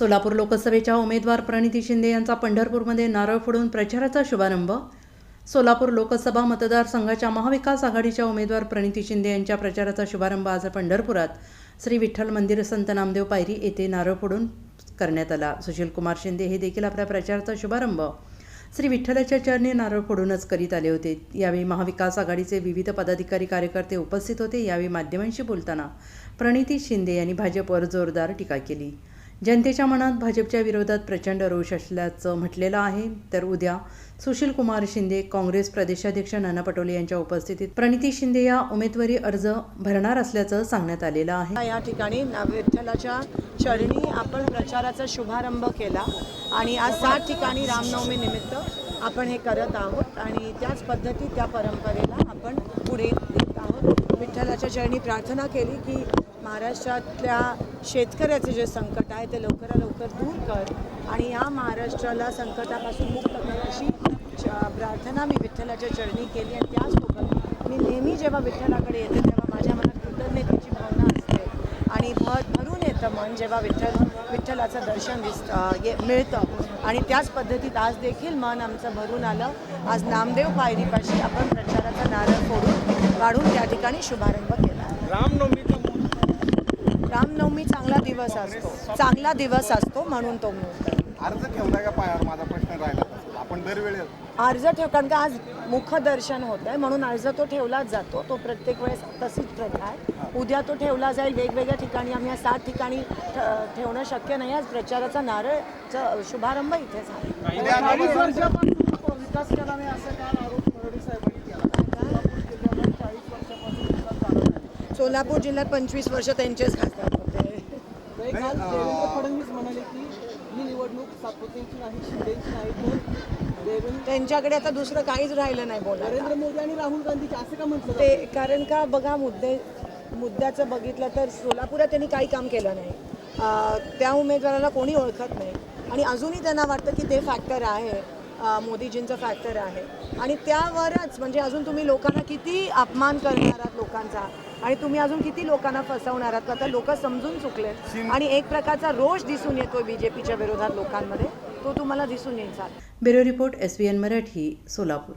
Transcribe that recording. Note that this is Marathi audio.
सोलापूर लोकसभेच्या उमेदवार प्रणिती शिंदे यांचा पंढरपूरमध्ये नारळ फोडून प्रचाराचा शुभारंभ. सोलापूर लोकसभा मतदारसंघाच्या महाविकास आघाडीच्या उमेदवार प्रणिती शिंदे यांच्या प्रचाराचा शुभारंभ आज पंढरपुरात. श्री विठ्ठल मंदिर संत नामदेव पायरी येथे नारळ फोडून करण्यात आला. सुशीलकुमार शिंदे हे देखील आपल्या प्रचाराचा शुभारंभ. श्री विठ्ठलाच्या चरणी नारळ फोडूनच करीत आले होते. यावेळी महाविकास आघाडीचे विविध पदाधिकारी कार्यकर्ते उपस्थित होते. यावेळी माध्यमांशी बोलताना प्रणिती शिंदे यांनी भाजपवर जोरदार टीका केली. जनतेच्या मनात भाजपच्या विरोधात प्रचंड रोष असल्याचं म्हटलेलं आहे. तर उद्या सुशील कुमार शिंदे काँग्रेस प्रदेशाध्यक्ष नाना पटोले यांच्या उपस्थितीत प्रणिती शिंदे या उमेदवारी अर्ज भरणार असल्याचं सांगण्यात आलेलं आहे. या ठिकाणी विठ्ठलाच्या चरणी आपण प्रचाराचा शुभारंभ केला आणि आज सात ठिकाणी रामनवमी निमित्त आपण हे करत आहोत आणि त्याच पद्धती त्या परंपरेला आपण पुढे नेत आहोत. विठ्ठलाच्या चरणी प्रार्थना केली की महाराष्ट्रातल्या शेतकऱ्याचे जे संकट आहे ते लवकरात लवकर दूर कर आणि या महाराष्ट्राला संकटापासून मुक्त कर अशी प्रार्थना मी विठ्ठलाच्या चरणी केली आणि त्याचसोबत मी नेहमी जेव्हा विठ्ठलाकडे येते तेव्हा माझ्या मनात कृतज्ञतेची भावना असते. आणि भर भरून येतं मन जेव्हा विठ्ठल विठ्ठलाचं दर्शन दिसतं ये मिळतं. आणि त्याच पद्धतीत आज देखील मन आमचं भरून आलं. आज नामदेव पायरीपाशी आपण प्रचाराचा नारळ फोडून काढून त्या ठिकाणी शुभारंभ केला. रामनवमी रामनवमी चांगला दिवस असतो. चांगला दिवस असतो म्हणून तो अर्ज ठेवलाय का पायावर? माझा प्रश्न राहिला तसा. आपण दरवेळेस अर्ज ठेव कारण का आज मुखदर्शन होत आहे म्हणून अर्ज तो ठेवलाच जातो. तो प्रत्येक वेळेस तशीच प्रथा आहे. उद्या तो ठेवला जाईल वेगवेगळ्या ठिकाणी आम्ही या सात ठिकाणी ठेवणं शक्य नाही. आज प्रचाराचा नारळचा शुभारंभ इथे झाला. उद्या आम्हाला- विकास केला नाही असं काल आरोप फडणवीस साहेबांनी केला सोलापूर जिल्ह्यामध्ये चाळीस वर्षापासून विकास झाला नाही सोलापूर जिल्ह्यात पंचवीस वर्ष त्यांचेच खासदार होते. ते काल देवेंद्र फडणवीस म्हणाले की ही निवडणूक सातपुतेची नाही शिंदेची नाही तर देवेंद्र त्यांच्याकडे आता दुसरं काहीच राहिलं नाही बोलायला. नरेंद्र मोदी आणि राहुल गांधीचे असं का म्हटलं ते कारण का बघा मुद्दे मुद्द्याचं बघितलं तर सोलापुरात त्यांनी काही काम केलं नाही. अं, त्या उमेदवाराला कोणी ओळखत नाही. आणि अजूनही त्यांना वाटतं की ते फॅक्टर आहे. मोदीजींचं फॅक्टर आहे. आणि त्यावरच म्हणजे अजून तुम्ही लोकांना किती अपमान करणार आहात लोकांचा? आणि तुम्ही अजून किती लोकांना फसवणार आहात? आता लोक समजून चुकले आणि एक प्रकारचा रोष दिसून येतोय बीजेपीच्या विरोधात लोकांमध्ये. तो तुम्हाला दिसून येईल bureau report S Marathi Solapur.